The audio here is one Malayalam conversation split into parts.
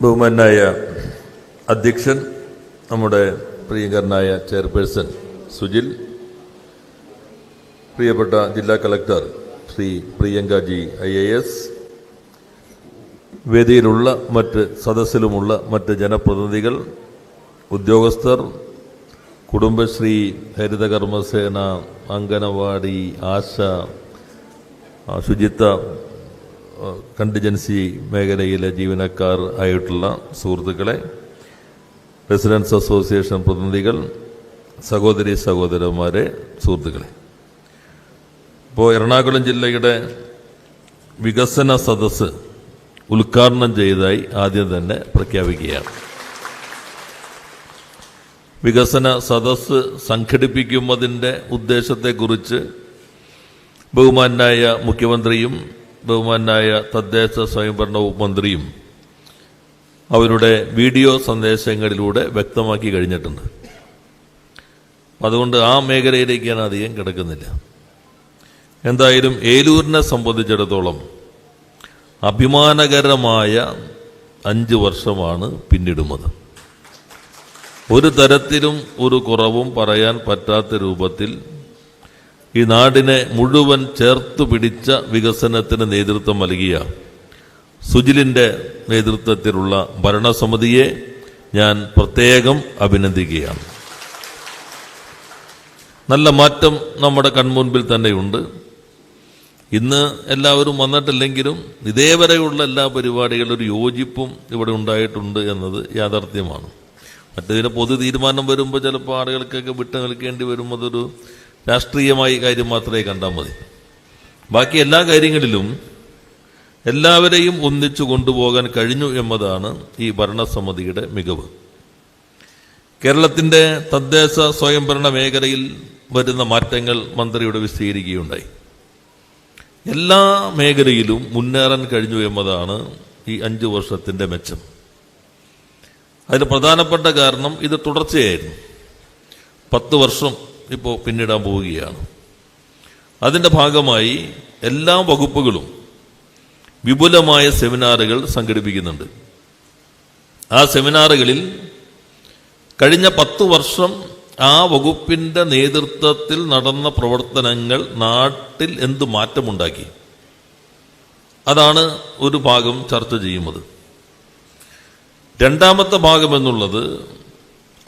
ബഹുമാനായ അധ്യക്ഷൻ നമ്മുടെ പ്രിയങ്കരനായ ചെയർപേഴ്സൺ സുജിൽ പ്രിയപ്പെട്ട ജില്ലാ collector Shri Priyanka G I A S വേദിയിലുള്ള മറ്റ് സദസ്സിലുമുള്ള മറ്റ് ജനപ്രതിനിധികൾ ഉദ്യോഗസ്ഥർ കുടുംബശ്രീ ഹരിതകർമ്മസേന അംഗനവാടി ആശ ശുചിത്വ കണ്ടിജൻസി മേഖലയിലെ ജീവനക്കാർ ആയിട്ടുള്ള സുഹൃത്തുക്കളെ റെസിഡൻസ് അസോസിയേഷൻ പ്രതിനിധികൾ സഹോദരി സഹോദരന്മാരെ സുഹൃത്തുക്കളെ. ഇപ്പോൾ എറണാകുളം ജില്ലയുടെ വികസന സദസ്സ് ഉദ്ഘാടനം ചെയ്തതായി ആദ്യം തന്നെ പ്രഖ്യാപിക്കുകയാണ്. വികസന സദസ്സ് സംഘടിപ്പിക്കുന്നതിന്റെ ഉദ്ദേശത്തെക്കുറിച്ച് ബഹുമാനായ മുഖ്യമന്ത്രിയും ബഹുമാനായ തദ്ദേശ സ്വയംഭരണ മന്ത്രിയും അവരുടെ വീഡിയോ സന്ദേശങ്ങളിലൂടെ വ്യക്തമാക്കി കഴിഞ്ഞിട്ടുണ്ട്. അതുകൊണ്ട് ആ മേഖലയിലേക്ക് ഞാൻ അധികം കിടക്കുന്നില്ല. എന്തായാലും ഏലൂരിനെ സംബന്ധിച്ചിടത്തോളം അഭിമാനകരമായ അഞ്ച് വർഷമാണ് പിന്നിടുന്നത്. ഒരു തരത്തിലും ഒരു കുറവും പറയാൻ പറ്റാത്ത രൂപത്തിൽ ഈ നാടിനെ മുഴുവൻ ചേർത്തു പിടിച്ച വികസനത്തിന് നേതൃത്വം നൽകിയ സുജിലിന്റെ നേതൃത്വത്തിലുള്ള ഭരണസമിതിയെ ഞാൻ പ്രത്യേകം അഭിനന്ദിക്കുകയാണ്. നല്ല മാറ്റം നമ്മുടെ കൺമുൻപിൽ തന്നെയുണ്ട്. ഇന്ന് എല്ലാവരും വന്നിട്ടില്ലെങ്കിലും ഇതേവരെയുള്ള എല്ലാ പരിപാടികളും ഒരു യോജിപ്പും ഇവിടെ ഉണ്ടായിട്ടുണ്ട് എന്നത് യാഥാർത്ഥ്യമാണ്. മറ്റേതിന് പൊതു തീരുമാനം വരുമ്പോൾ ചിലപ്പോൾ ആളുകൾക്കൊക്കെ വിട്ടു നിൽക്കേണ്ടി വരും അതൊരു രാഷ്ട്രീയമായ കാര്യം മാത്രമേ കണ്ടാൽ മതി. ബാക്കി എല്ലാ കാര്യങ്ങളിലും എല്ലാവരെയും ഒന്നിച്ചു കൊണ്ടുപോകാൻ കഴിഞ്ഞു എന്നതാണ് ഈ ഭരണസമിതിയുടെ മികവ്. കേരളത്തിന്റെ തദ്ദേശ സ്വയംഭരണ മേഖലയിൽ വരുന്ന മാറ്റങ്ങൾ മന്ത്രിയുടെ വിശദീകരിക്കുകയുണ്ടായി. എല്ലാ മേഖലയിലും മുന്നേറാൻ കഴിഞ്ഞു എന്നതാണ് ഈ അഞ്ചു വർഷത്തിന്റെ മെച്ചം. അതിന് പ്രധാനപ്പെട്ട കാരണം ഇത് തുടർച്ചയായിരുന്നു. പത്ത് വർഷം ഇപ്പോൾ പിന്നിടാൻ പോവുകയാണ്. അതിന്റെ ഭാഗമായി എല്ലാ വകുപ്പുകളും വിപുലമായ സെമിനാറുകൾ സംഘടിപ്പിക്കുന്നുണ്ട്. ആ സെമിനാറുകളിൽ കഴിഞ്ഞ പത്തു വർഷം ആ വകുപ്പിന്റെ നേതൃത്വത്തിൽ നടന്ന പ്രവർത്തനങ്ങൾ നാട്ടിൽ എന്ത് മാറ്റമുണ്ടാക്കി? അതാണ് ഒരു ഭാഗം ചർച്ച ചെയ്യുന്നത്. രണ്ടാമത്തെ ഭാഗം എന്നുള്ളത്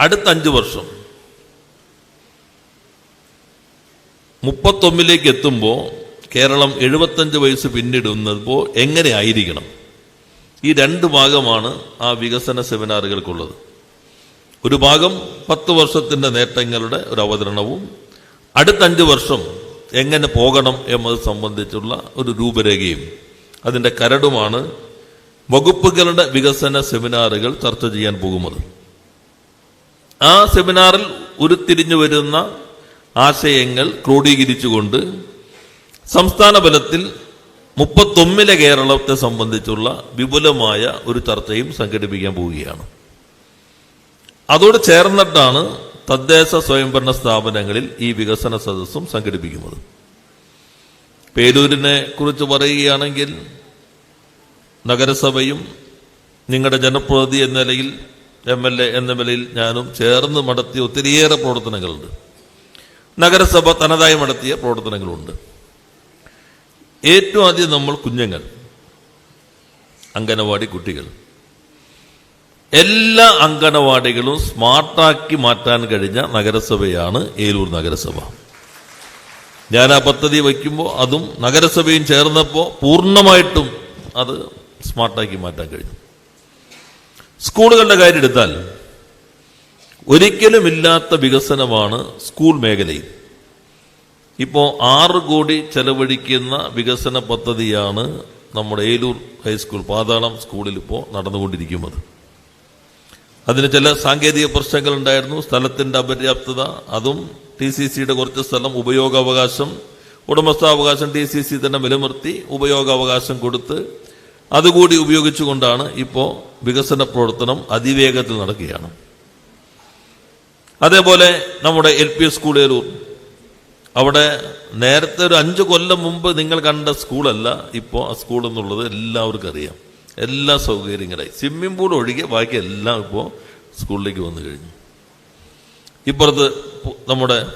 അടുത്ത അഞ്ച് വർഷം മുപ്പത്തൊന്നിലേക്ക് എത്തുമ്പോൾ കേരളം എഴുപത്തഞ്ച് വയസ്സ് പിന്നിടുന്നപ്പോൾ എങ്ങനെ ആയിരിക്കണം? ഈ രണ്ട് ഭാഗമാണ് ആ വികസന സെമിനാറുകൾക്കുള്ളത്. ഒരു ഭാഗം പത്ത് വർഷത്തിന്റെ നേട്ടങ്ങളുടെ ഒരു അവതരണവും അടുത്ത അഞ്ച് വർഷം എങ്ങനെ പോകണം എന്നത് സംബന്ധിച്ചുള്ള ഒരു രൂപരേഖയും അതിന്റെ കരടുമാണ് വകുപ്പുകളുടെ വികസന സെമിനാറുകൾ ചർച്ച ചെയ്യാൻ പോകുന്നത്. ആ സെമിനാറിൽ ഉരുത്തിരിഞ്ഞു വരുന്ന ആശയങ്ങൾ ക്രോഡീകരിച്ചുകൊണ്ട് സംസ്ഥാന ബലത്തിൽ മുപ്പത്തൊന്നിലെ കേരളത്തെ സംബന്ധിച്ചുള്ള വിപുലമായ ഒരു ചർച്ചയും സംഘടിപ്പിക്കാൻ പോവുകയാണ്. അതോട് ചേർന്നിട്ടാണ് തദ്ദേശ സ്വയംഭരണ സ്ഥാപനങ്ങളിൽ ഈ വികസന സദസ്സും സംഘടിപ്പിക്കുന്നത്. പേരൂരിനെ കുറിച്ച് പറയുകയാണെങ്കിൽ നഗരസഭയും നിങ്ങളുടെ ജനപ്രതിനിധി എന്ന നിലയിൽ എം എൽ എ എന്ന നിലയിൽ ഞാനും ചേർന്ന് നടത്തിയ ഒത്തിരിയേറെ പ്രവർത്തനങ്ങളുണ്ട്. നഗരസഭ തനതായി നടത്തിയ പ്രവർത്തനങ്ങളുണ്ട്. ഏറ്റവും ആദ്യം നമ്മൾ കുഞ്ഞുങ്ങൾ അംഗനവാടി കുട്ടികൾ. എല്ലാ അംഗനവാടികളും സ്മാർട്ടാക്കി മാറ്റാൻ കഴിഞ്ഞ നഗരസഭയാണ് ഏലൂർ നഗരസഭ. ഞാൻ ആ പദ്ധതി വയ്ക്കുമ്പോൾ അതും നഗരസഭയും ചേർന്നപ്പോൾ പൂർണമായിട്ടും അത് സ്മാർട്ടാക്കി മാറ്റാൻ കഴിഞ്ഞു. സ്കൂളുകളുടെ കാര്യം എടുത്താൽ ഒരിക്കലും ഇല്ലാത്ത വികസനമാണ് സ്കൂൾ മേഖലയിൽ. ഇപ്പോൾ ആറ് കോടി ചെലവഴിക്കുന്ന വികസന പദ്ധതിയാണ് നമ്മുടെ ഏലൂർ ഹൈസ്കൂൾ പാതാളം സ്കൂളിൽ ഇപ്പോൾ നടന്നുകൊണ്ടിരിക്കുന്നത്. അതിന് ചില സാങ്കേതിക പ്രശ്നങ്ങൾ ഉണ്ടായിരുന്നു സ്ഥലത്തിന്റെ അപര്യാപ്തത അതും ടി സി സിയുടെ കുറച്ച് സ്ഥലം ഉപയോഗാവകാശം ഉടമസ്ഥാവകാശം ടി സി സി തന്നെ നിലനിർത്തി ഉപയോഗാവകാശം കൊടുത്ത് അതുകൂടി ഉപയോഗിച്ചുകൊണ്ടാണ് ഇപ്പോൾ വികസന പ്രവർത്തനം അതിവേഗത്തിൽ നടക്കുകയാണ്. അതേപോലെ നമ്മുടെ എൽ പി സ്കൂളേലൂർ. അവിടെ നേരത്തെ ഒരു അഞ്ച് കൊല്ലം മുമ്പ് നിങ്ങൾ കണ്ട സ്കൂളല്ല ഇപ്പോൾ ആ സ്കൂൾ എന്നുള്ളത് എല്ലാവർക്കും അറിയാം. എല്ലാ സൗകര്യങ്ങളായി സ്വിമ്മിംഗ് പൂൾ ഒഴികെ ബാക്കി എല്ലാം ഇപ്പോൾ സ്കൂളിലേക്ക് വന്നു കഴിഞ്ഞു. ഇപ്പുറത്ത് നമ്മുടെ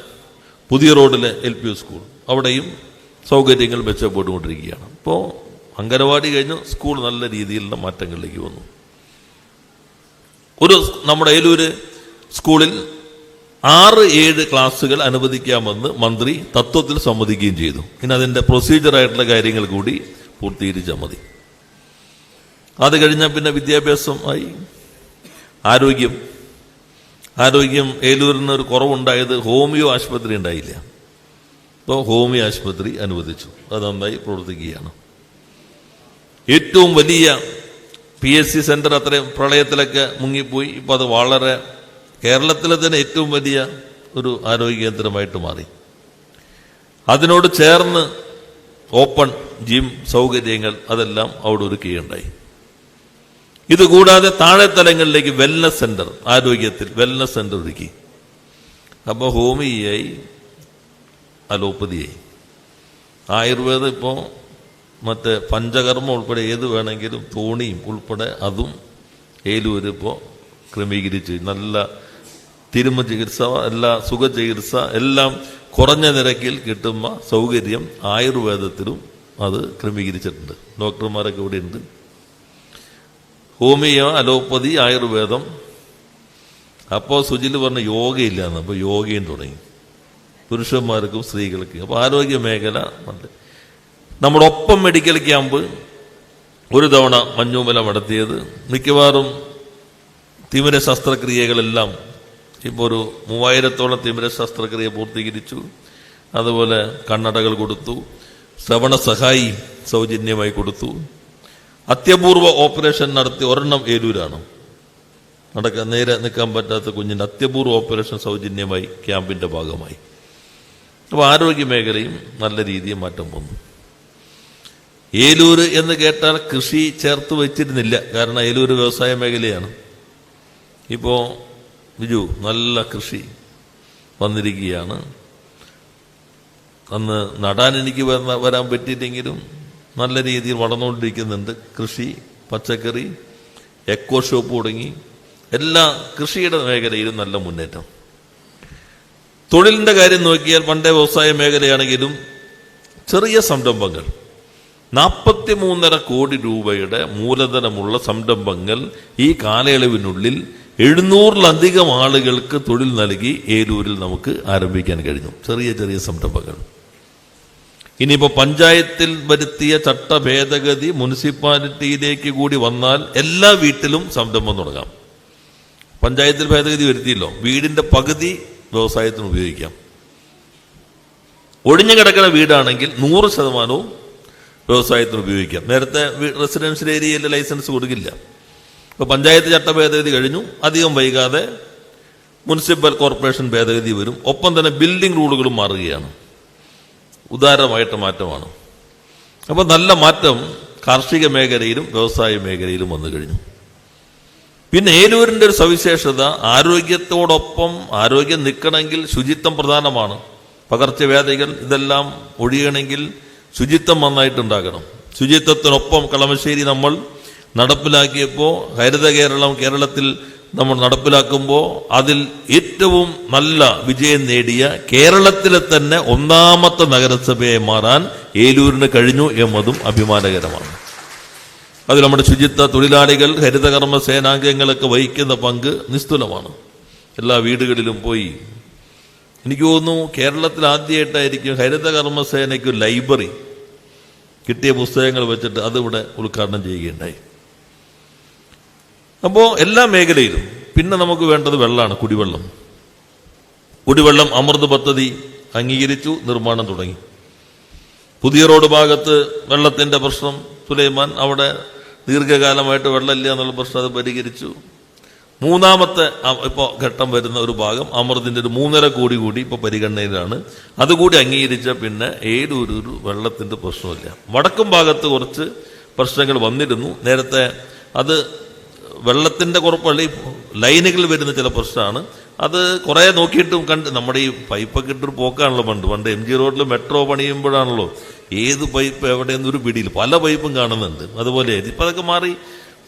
പുതിയ റോഡിലെ എൽ പി സ്കൂൾ. അവിടെയും സൗകര്യങ്ങൾ മെച്ചപ്പെട്ടുകൊണ്ടിരിക്കുകയാണ്. ഇപ്പോൾ അംഗനവാടി കഴിഞ്ഞ് സ്കൂൾ നല്ല രീതിയിലുള്ള മാറ്റങ്ങളിലേക്ക് വന്നു. ഒരു നമ്മുടെ ഏലൂര് സ്കൂളിൽ ആറ് ഏഴ് ക്ലാസ്സുകൾ അനുവദിക്കാമെന്ന് മന്ത്രി തത്വത്തിൽ സമ്മതിക്കുകയും ചെയ്തു. ഇനി അതിന്റെ പ്രൊസീജിയറായിട്ടുള്ള കാര്യങ്ങൾ കൂടി പൂർത്തീകരിച്ചാൽ മതി. അത് കഴിഞ്ഞാൽ പിന്നെ വിദ്യാഭ്യാസം ആയി. ആരോഗ്യം. ആരോഗ്യം ഏലൂരിന് ഒരു കുറവുണ്ടായത് ഹോമിയോ ആശുപത്രി ഉണ്ടായില്ല. ഇപ്പോൾ ഹോമിയോ ആശുപത്രി അനുവദിച്ചു. അത് നന്നായി പ്രവർത്തിക്കുകയാണ്. ഏറ്റവും വലിയ പി എസ് സി സെന്റർ അത്രയും പ്രളയത്തിലൊക്കെ മുങ്ങിപ്പോയി. ഇപ്പോൾ അത് വളരെ കേരളത്തിലെ തന്നെ ഏറ്റവും വലിയ ഒരു ആരോഗ്യ കേന്ദ്രമായിട്ട് മാറി. അതിനോട് ചേർന്ന് ഓപ്പൺ ജിം സൗകര്യങ്ങൾ അതെല്ലാം അവിടെ ഒരുക്കുകയുണ്ടായി. ഇതുകൂടാതെ താഴെ തലങ്ങളിലേക്ക് വെൽനസ് സെന്റർ ആരോഗ്യത്തിൽ വെൽനസ് സെന്റർ ഒരുക്കി. അപ്പോൾ ഹോമിയായി അലോപ്പതിയായി. ആയുർവേദം ഇപ്പോൾ മറ്റേ പഞ്ചകർമ്മം ഉൾപ്പെടെ ഏത് വേണമെങ്കിലും തോണിയും ഉൾപ്പെടെ അതും ഏലൂരിപ്പോൾ ക്രമീകരിച്ച് നല്ല തിരുമ ചികിത്സ എല്ലാ സുഖ ചികിത്സ എല്ലാം കുറഞ്ഞ നിരക്കിൽ കിട്ടുന്ന സൗകര്യം ആയുർവേദത്തിലും അത് ക്രമീകരിച്ചിട്ടുണ്ട്. ഡോക്ടർമാരൊക്കെ ഇവിടെ ഉണ്ട് ഹോമിയോ അലോപ്പതി ആയുർവേദം. അപ്പോൾ സുജിൽ പറഞ്ഞ യോഗയില്ല എന്ന് അപ്പോൾ യോഗയും തുടങ്ങി. പുരുഷന്മാർക്കും സ്ത്രീകൾക്കും. അപ്പോൾ ആരോഗ്യ മേഖല നല്ല നമ്മുടെ ഒപ്പം മെഡിക്കൽ ക്യാമ്പ് ഒരു തവണ മഞ്ഞൂമല നടത്തിയത്. മിക്കവാറും തിമിര ശസ്ത്രക്രിയകളെല്ലാം ഇപ്പോൾ ഒരു മൂവായിരത്തോളം തിമിര ശസ്ത്രക്രിയ പൂർത്തീകരിച്ചു. അതുപോലെ കണ്ണടകൾ കൊടുത്തു. ശ്രവണ സഹായി സൗജന്യമായി കൊടുത്തു. അത്യപൂർവ ഓപ്പറേഷൻ നടത്തി ഒരെണ്ണം ഏലൂരാണ്. നടക്ക നേരെ നിൽക്കാൻ പറ്റാത്ത കുഞ്ഞിന്റെ അത്യപൂർവ ഓപ്പറേഷൻ സൗജന്യമായി ക്യാമ്പിന്റെ ഭാഗമായി. അപ്പോൾ ആരോഗ്യ മേഖലയും നല്ല രീതിയിൽ മാറ്റം വന്നു. ഏലൂര് എന്ന് കേട്ടാൽ കൃഷി ചേർത്ത് വെച്ചിരുന്നില്ല. കാരണം ഏലൂര് വ്യവസായ മേഖലയാണ്. ഇപ്പോൾ ബിജു നല്ല കൃഷി വന്നിരിക്കുകയാണ്. അന്ന് നടാൻ എനിക്ക് വരാൻ പറ്റിയിട്ടെങ്കിലും നല്ല രീതിയിൽ വളർന്നുകൊണ്ടിരിക്കുന്നുണ്ട്. കൃഷി പച്ചക്കറി എക്കോ ഷോപ്പ് തുടങ്ങി. എല്ലാ കൃഷിയുടെ മേഖലയിലും നല്ല മുന്നേറ്റം. തൊഴിലിന്റെ കാര്യം നോക്കിയാൽ പണ്ടേ വ്യവസായ മേഖലയാണെങ്കിലും ചെറിയ സംരംഭങ്ങൾ. നാൽപ്പത്തി മൂന്നര കോടി രൂപയുടെ മൂലധനമുള്ള സംരംഭങ്ങൾ ഈ കാലയളവിനുള്ളിൽ എഴുന്നൂറിലധികം ആളുകൾക്ക് തൊഴിൽ നൽകി ഏലൂരിൽ നമുക്ക് ആരംഭിക്കാൻ കഴിഞ്ഞു. ചെറിയ ചെറിയ സംരംഭങ്ങൾ. ഇനിയിപ്പോൾ പഞ്ചായത്തിൽ വരുത്തിയ ചട്ട ഭേദഗതി മുനിസിപ്പാലിറ്റിയിലേക്ക് കൂടി വന്നാൽ എല്ലാ വീട്ടിലും സംരംഭം തുടങ്ങാം. പഞ്ചായത്തിൽ ഭേദഗതി വരുത്തിയല്ലോ. വീടിന്റെ പകുതി വ്യവസായത്തിന് ഉപയോഗിക്കാം. ഒഴിഞ്ഞു കിടക്കുന്ന വീടാണെങ്കിൽ നൂറ് ശതമാനവും വ്യവസായത്തിന് ഉപയോഗിക്കാം. നേരത്തെ റെസിഡൻഷ്യൽ ഏരിയയിൽ ലൈസൻസ് കൊടുക്കില്ല. ഇപ്പൊ പഞ്ചായത്ത് ചട്ട ഭേദഗതി കഴിഞ്ഞു. അധികം വൈകാതെ മുനിസിപ്പൽ കോർപ്പറേഷൻ ഭേദഗതി വരും. ഒപ്പം തന്നെ ബിൽഡിംഗ് റൂളുകളും മാറുകയാണ്. ഉദാരമായിട്ട് മാറ്റമാണ്. അപ്പോൾ നല്ല മാറ്റം കാർഷിക മേഖലയിലും വ്യവസായ മേഖലയിലും വന്നു കഴിഞ്ഞു. പിന്നെ ഏലൂരിന്റെ ഒരു സവിശേഷത ആരോഗ്യത്തോടൊപ്പം ആരോഗ്യം നിൽക്കണമെങ്കിൽ ശുചിത്വം പ്രധാനമാണ്. പകർച്ചവ്യാധികൾ ഇതെല്ലാം ഒഴിയണമെങ്കിൽ ശുചിത്വം നന്നായിട്ടുണ്ടാകണം. ശുചിത്വത്തിനൊപ്പം കളമശ്ശേരി നമ്മൾ നടപ്പിലാക്കിയപ്പോൾ ഹരിത കേരളം കേരളത്തിൽ നമ്മൾ നടപ്പിലാക്കുമ്പോൾ അതിൽ ഏറ്റവും നല്ല വിജയം നേടിയ കേരളത്തിലെ തന്നെ ഒന്നാമത്തെ നഗരസഭയെ മാറാൻ ഏലൂരിന് കഴിഞ്ഞു എന്നതും അഭിമാനകരമാണ്. അതിൽ നമ്മുടെ ശുചിത്വ തൊഴിലാളികൾ ഹരിതകർമ്മ സേനാംഗങ്ങളൊക്കെ വഹിക്കുന്ന പങ്ക് നിസ്തുലമാണ്. എല്ലാ വീടുകളിലും പോയി. എനിക്ക് തോന്നുന്നു കേരളത്തിൽ ആദ്യമായിട്ടായിരിക്കും ഹരിതകർമ്മ സേനയ്ക്ക് ലൈബ്രറി കിട്ടിയ പുസ്തകങ്ങൾ വെച്ചിട്ട് അതിവിടെ ഉദ്ഘാടനം ചെയ്യുകയുണ്ടായി. അപ്പോൾ എല്ലാ മേഖലയിലും പിന്നെ നമുക്ക് വേണ്ടത് വെള്ളമാണ് കുടിവെള്ളം. കുടിവെള്ളം അമൃത് പദ്ധതി അംഗീകരിച്ചു നിർമ്മാണം തുടങ്ങി. പുതിയ റോഡ് ഭാഗത്ത് വെള്ളത്തിന്റെ പ്രശ്നം സുലൈമാൻ അവിടെ ദീർഘകാലമായിട്ട് വെള്ളമില്ല എന്നുള്ള പ്രശ്നം അത് പരിഹരിച്ചു. മൂന്നാമത്തെ ഇപ്പോൾ ഇപ്പോ ഘട്ടം വരുന്ന ഒരു ഭാഗം അമൃതിന്റെ ഒരു മൂന്നര കോടി കൂടി ഇപ്പോൾ പരിഗണനയിലാണ്. അതുകൂടി അംഗീകരിച്ച പിന്നെ ഏതൊരു ഒരു വെള്ളത്തിന്റെ പ്രശ്നമില്ല. വടക്കും ഭാഗത്ത് കുറച്ച് പ്രശ്നങ്ങൾ വന്നിരുന്നു. നേരത്തെ അത് വെള്ളത്തിന്റെ കുറപ്പ് ഈ ലൈനുകൾ വരുന്ന ചില പ്രശ്നമാണ്. അത് കുറേ നോക്കിയിട്ടും കണ്ട് നമ്മുടെ ഈ പൈപ്പൊക്കെ ഇട്ടൊരു പോക്കാണല്ലോ പണ്ട്. പണ്ട് എം ജി റോഡിൽ മെട്രോ പണിയുമ്പോഴാണല്ലോ ഏത് പൈപ്പ് എവിടെയെന്ന് ഒരു പിടിയിൽ പല പൈപ്പും കാണുന്നുണ്ട്. അതുപോലെ ഇപ്പം അതൊക്കെ മാറി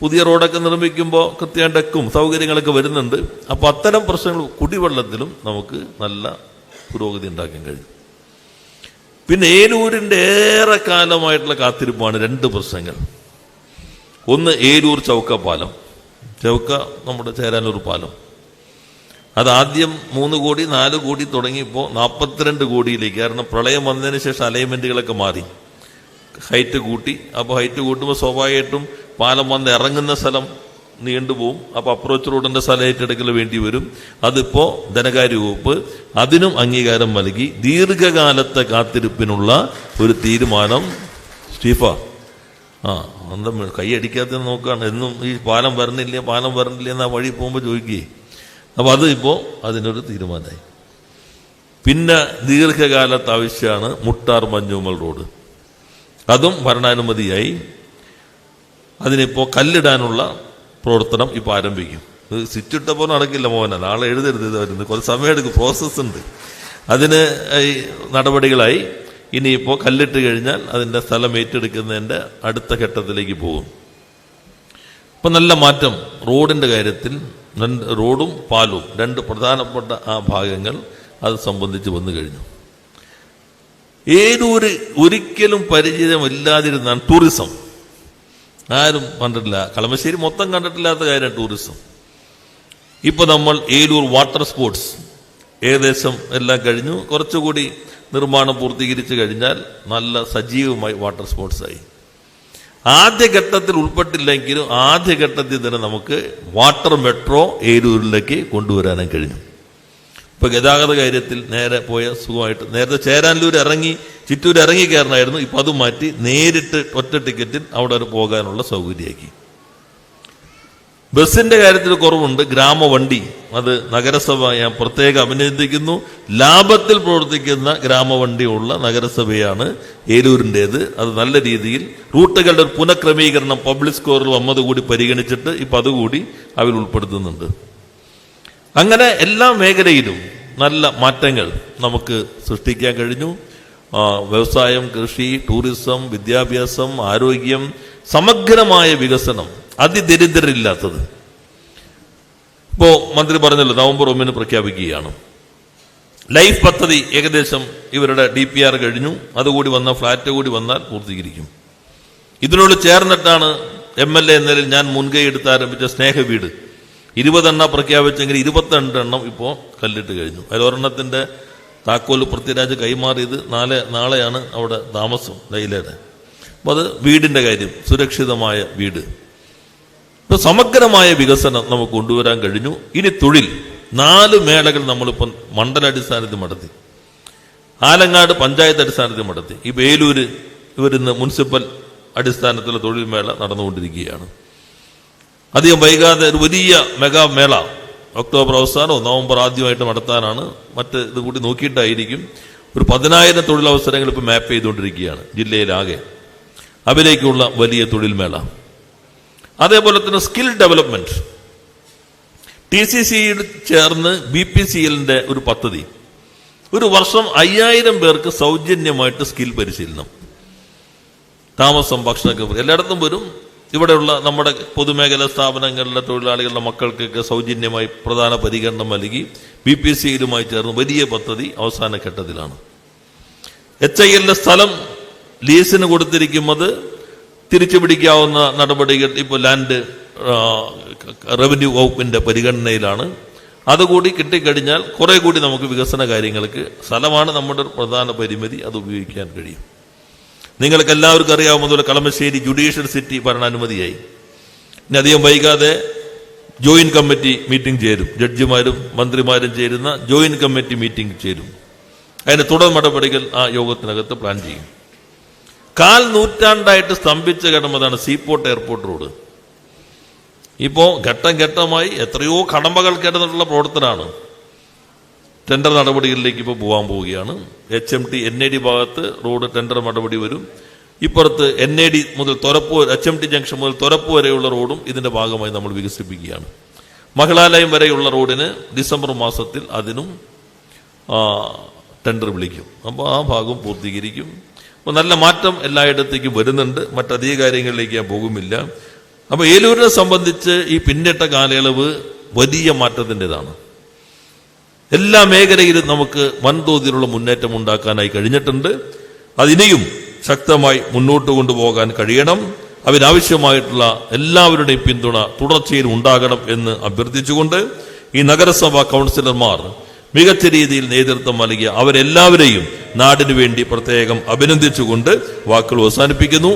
പുതിയ റോഡൊക്കെ നിർമ്മിക്കുമ്പോൾ കൃത്യം ഡെക്കും സൗകര്യങ്ങളൊക്കെ വരുന്നുണ്ട്. അപ്പോൾ അത്തരം പ്രശ്നങ്ങൾ കുടിവെള്ളത്തിലും നമുക്ക് നല്ല പുരോഗതി ഉണ്ടാക്കാൻ കഴിയും. പിന്നെ ഏലൂരിന്റെ ഏറെ കാലമായിട്ടുള്ള കാത്തിരിപ്പാണ് രണ്ട് പ്രശ്നങ്ങൾ. ഒന്ന് ഏലൂർ ചൗക്ക പാലം ചൗക്ക നമ്മുടെ ചേരാനൂർ പാലം. അത് ആദ്യം മൂന്ന് കോടി നാല് കോടി തുടങ്ങിയപ്പോൾ നാൽപ്പത്തിരണ്ട് കോടിയിലേക്ക്. കാരണം പ്രളയം വന്നതിന് ശേഷം അലൈൻമെന്റുകളൊക്കെ മാറി. ഹൈറ്റ് കൂട്ടി. അപ്പോൾ ഹൈറ്റ് കൂട്ടുമ്പോൾ സ്വാഭാവികമായിട്ടും പാലം വന്ന് ഇറങ്ങുന്ന സ്ഥലം നീണ്ടുപോകും അപ്പോൾ അപ്രോച്ച് റോഡിന്റെ സ്ഥലം ഏറ്റെടുക്കൽ വേണ്ടി വരും. അതിപ്പോൾ ധനകാര്യ വകുപ്പ് അതിനും അംഗീകാരം നൽകി ദീർഘകാലത്തെ കാത്തിരിപ്പിനുള്ള ഒരു തീരുമാനം സ്റ്റീഫ ആ എന്താ കൈ അടിക്കാത്ത നോക്കുകയാണ് എന്നും ഈ പാലം വരണില്ല പാലം വരണില്ല എന്നാ വഴി പോകുമ്പോൾ ചോദിക്കുകയെ അപ്പോൾ അത് ഇപ്പോൾ അതിനൊരു തീരുമാനമായി. പിന്നെ ദീർഘകാലത്ത് ആവശ്യമാണ് മുട്ടാർ മഞ്ഞുമൽ റോഡ്. അതും ഭരണാനുമതിയായി. അതിനിപ്പോൾ കല്ലിടാനുള്ള പ്രവർത്തനം ഇപ്പോൾ ആരംഭിക്കും. ഇത് സിറ്റിട്ടപ്പോൾ നടക്കില്ല മോഹന നാളെ എഴുതരുത് ഇത് വരുന്നത്. കുറച്ച് സമയമെടുക്കും. പ്രോസസ്സ് ഉണ്ട്. അതിന് നടപടികളായി ഇനിയിപ്പോൾ കല്ലിട്ട് കഴിഞ്ഞാൽ അതിന്റെ സ്ഥലം ഏറ്റെടുക്കുന്നതിന്റെ അടുത്ത ഘട്ടത്തിലേക്ക് പോകും. ഇപ്പൊ നല്ല മാറ്റം റോഡിന്റെ കാര്യത്തിൽ രണ്ട് റോഡും പാലും രണ്ട് പ്രധാനപ്പെട്ട ആ ഭാഗങ്ങൾ അത് സംബന്ധിച്ച് വന്നു കഴിഞ്ഞു. ഏതൊരു ഒരിക്കലും പരിചയമില്ലാതിരുന്നാണ് ടൂറിസം. ആരും കണ്ടിട്ടില്ല. കളമശ്ശേരി മൊത്തം കണ്ടിട്ടില്ലാത്ത കാര്യമാണ് ടൂറിസം. ഇപ്പൊ നമ്മൾ ഏലൂർ വാട്ടർ സ്പോർട്സ് ഏകദേശം എല്ലാം കഴിഞ്ഞു. കുറച്ചുകൂടി നിർമ്മാണം പൂർത്തീകരിച്ചു കഴിഞ്ഞാൽ നല്ല സജീവമായി വാട്ടർ സ്പോർട്സായി ആദ്യഘട്ടത്തിൽ ഉൾപ്പെട്ടില്ലെങ്കിലും ആദ്യഘട്ടത്തിൽ തന്നെ നമുക്ക് വാട്ടർ മെട്രോ ഏരൂരിലേക്ക് കൊണ്ടുവരാനും കഴിഞ്ഞു. ഇപ്പൊ ഗതാഗത കാര്യത്തിൽ നേരെ പോയ സുഖമായിട്ട് നേരത്തെ ചേരാനല്ലൂർ ഇറങ്ങി ചിറ്റൂർ ഇറങ്ങി കയറണമായിരുന്നു. ഇപ്പൊ അത് മാറ്റി നേരിട്ട് ഒറ്റ ടിക്കറ്റിൽ അവിടെ പോകാനുള്ള സൗകര്യമാക്കി. ബസിന്റെ കാര്യത്തിൽ കുറവുണ്ട്. ഗ്രാമവണ്ടി അത് നഗരസഭ ഞാൻ പ്രത്യേകം അഭിനന്ദിക്കുന്നു. ലാഭത്തിൽ പ്രവർത്തിക്കുന്ന ഗ്രാമവണ്ടി ഉള്ള നഗരസഭയാണ് ഏലൂരിന്റെത് അത് നല്ല രീതിയിൽ റൂട്ടുകളുടെ പുനഃക്രമീകരണം പബ്ലിക് സ്കോറിൽ വന്നത് കൂടി പരിഗണിച്ചിട്ട് ഇപ്പം അതുകൂടി അവർ ഉൾപ്പെടുത്തുന്നുണ്ട്. അങ്ങനെ എല്ലാ മേഖലയിലും നല്ല മാറ്റങ്ങൾ നമുക്ക് സൃഷ്ടിക്കാൻ കഴിഞ്ഞു. വ്യവസായം കൃഷി ടൂറിസം വിദ്യാഭ്യാസം ആരോഗ്യം സമഗ്രമായ വികസനം അതിദരിദ്രരില്ലാത്തത്. ഇപ്പോ മന്ത്രി പറഞ്ഞല്ലോ നവംബർ ഒന്നിന് പ്രഖ്യാപിക്കുകയാണ്. ലൈഫ് പദ്ധതി ഏകദേശം ഇവരുടെ ഡി പി ആർ കഴിഞ്ഞു. അതുകൂടി വന്ന ഫ്ലാറ്റ് കൂടി വന്നാൽ പൂർത്തീകരിക്കും. ഇതിനോട് ചേർന്നിട്ടാണ് എം എൽ എ എന്ന നിലയിൽ ഞാൻ മുൻകൈ എടുത്ത് ആരംഭിച്ച സ്നേഹ വീട് ഇരുപതെണ്ണം പ്രഖ്യാപിച്ചെങ്കിൽ ഇരുപത്തിരണ്ട് എണ്ണം ഇപ്പോൾ കല്ലിട്ട് കഴിഞ്ഞു. അതിലൊരെണ്ണത്തിന്റെ താക്കോൽ പൃഥ്വിരാജ് കൈമാറിയത് നാളെ നാളെയാണ് അവിടെ താമസം ലൈലയുടെ. അപ്പോൾ അത് വീടിന്റെ കാര്യം സുരക്ഷിതമായ വീട്. ഇപ്പൊ സമഗ്രമായ വികസനം നമുക്ക് കൊണ്ടുവരാൻ കഴിഞ്ഞു. ഇനി തൊഴിൽ. നാല് മേളകൾ നമ്മളിപ്പം മണ്ഡലാടിസ്ഥാനത്തിൽ നടത്തി. ആലങ്ങാട് പഞ്ചായത്ത് അടിസ്ഥാനത്തിൽ നടത്തി. ഈ വേലൂര് ഇവരിന്ന് മുനിസിപ്പൽ അടിസ്ഥാനത്തിലുള്ള തൊഴിൽ മേള നടന്നുകൊണ്ടിരിക്കുകയാണ്. അധികം വൈകാതെ ഒരു വലിയ മെഗാ മേള ഒക്ടോബർ അവസാനമോ നവംബർ ആദ്യമായിട്ട് നടത്താനാണ് മറ്റ് ഇത് കൂടി നോക്കിയിട്ടായിരിക്കും. ഒരു പതിനായിരം തൊഴിലവസരങ്ങൾ ഇപ്പോൾ മാപ്പ് ചെയ്തുകൊണ്ടിരിക്കുകയാണ് ജില്ലയിലാകെ. അതിലേക്കുള്ള വലിയ തൊഴിൽ മേള. അതേപോലെ തന്നെ സ്കിൽ ഡെവലപ്മെന്റ്. ടി സി സിയിൽ ചേർന്ന് ബി പി സി എല്ലിന്റെ ഒരു പദ്ധതി. ഒരു വർഷം അയ്യായിരം പേർക്ക് സൗജന്യമായിട്ട് സ്കിൽ പരിശീലനം. താമസം ഭക്ഷണമൊക്കെ. എല്ലായിടത്തും വരും. ഇവിടെയുള്ള നമ്മുടെ പൊതുമേഖലാ സ്ഥാപനങ്ങളിലെ തൊഴിലാളികളുടെ മക്കൾക്കൊക്കെ സൗജന്യമായി പ്രധാന പരിഗണന നൽകി ബി പി സി ചേർന്ന് വലിയ പദ്ധതി അവസാന ഘട്ടത്തിലാണ്. എച്ച് ഐ എല്ലിന്റെ സ്ഥലം ലീസിന് കൊടുത്തിരിക്കുന്നത് തിരിച്ചു പിടിക്കാവുന്ന നടപടികൾ ഇപ്പോൾ ലാൻഡ് റവന്യൂ വകുപ്പിന്റെ പരിഗണനയിലാണ്. അതുകൂടി കിട്ടിക്കഴിഞ്ഞാൽ കുറെ കൂടി നമുക്ക് വികസന കാര്യങ്ങൾക്ക് സ്ഥലമാണ് നമ്മുടെ പ്രധാന പരിമിതി അത് ഉപയോഗിക്കാൻ കഴിയും. നിങ്ങൾക്ക് എല്ലാവർക്കും അറിയാവുന്നതുപോലെ കളമശ്ശേരി ജുഡീഷ്യൽ സിറ്റി ഭരണാനുമതിയായി. ഇനി അധികം വൈകാതെ ജോയിന്റ് കമ്മിറ്റി മീറ്റിംഗ് ചേരും. ജഡ്ജിമാരും മന്ത്രിമാരും ചേരുന്ന ജോയിന്റ് കമ്മിറ്റി മീറ്റിംഗ് ചേരും. അതിന് തുടർ നടപടികൾ ആ യോഗത്തിനകത്ത് പ്ലാൻ ചെയ്യും. കാൽ നൂറ്റാണ്ടായിട്ട് സ്തംഭിച്ച കിടന്നതാണ് സീപോർട്ട് എയർപോർട്ട് റോഡ്. ഇപ്പോൾ ഘട്ടം ഘട്ടമായി എത്രയോ കടമ്പകൾ കിടന്നിട്ടുള്ള പ്രവർത്തനമാണ് ടെൻഡർ നടപടികളിലേക്ക് ഇപ്പോൾ പോകാൻ പോവുകയാണ്. H M T N A D ഭാഗത്ത് റോഡ് ടെൻഡർ നടപടി വരും. ഇപ്പുറത്ത് എൻ എ ഡി മുതൽ Thorappu H M T junction മുതൽ തൊരപ്പ് വരെയുള്ള റോഡും ഇതിന്റെ ഭാഗമായി നമ്മൾ വികസിപ്പിക്കുകയാണ്. മഹിളാലയം വരെയുള്ള റോഡിന് ഡിസംബർ മാസത്തിൽ അതിനും ടെൻഡർ വിളിക്കും. അപ്പോൾ ആ ഭാഗം പൂർത്തീകരിക്കും. അപ്പോൾ നല്ല മാറ്റം എല്ലായിടത്തേക്കും വരുന്നുണ്ട്. മറ്റധിക കാര്യങ്ങളിലേക്ക് ഞാൻ പോകുമില്ല. അപ്പൊ ഏലൂരിനെ സംബന്ധിച്ച് ഈ പിന്നിട്ട കാലയളവ് വലിയ മാറ്റത്തിന്റെതാണ്. എല്ലാ മേഖലയിലും നമുക്ക് വൻതോതിലുള്ള മുന്നേറ്റം ഉണ്ടാക്കാനായി കഴിഞ്ഞിട്ടുണ്ട്. അതിനെയും ശക്തമായി മുന്നോട്ട് കൊണ്ടുപോകാൻ കഴിയണം. അതിനാവശ്യമായിട്ടുള്ള എല്ലാവരുടെയും പിന്തുണ തുടർച്ചയിൽ ഉണ്ടാകണം എന്ന് അഭ്യർത്ഥിച്ചുകൊണ്ട് ഈ നഗരസഭാ കൗൺസിലർമാർ മികച്ച രീതിയിൽ നേതൃത്വം നൽകിയ അവരെല്ലാവരെയും നാടിനു വേണ്ടി പ്രത്യേകം അഭിനന്ദിച്ചുകൊണ്ട് വാക്കുകൾ അവസാനിപ്പിക്കുന്നു.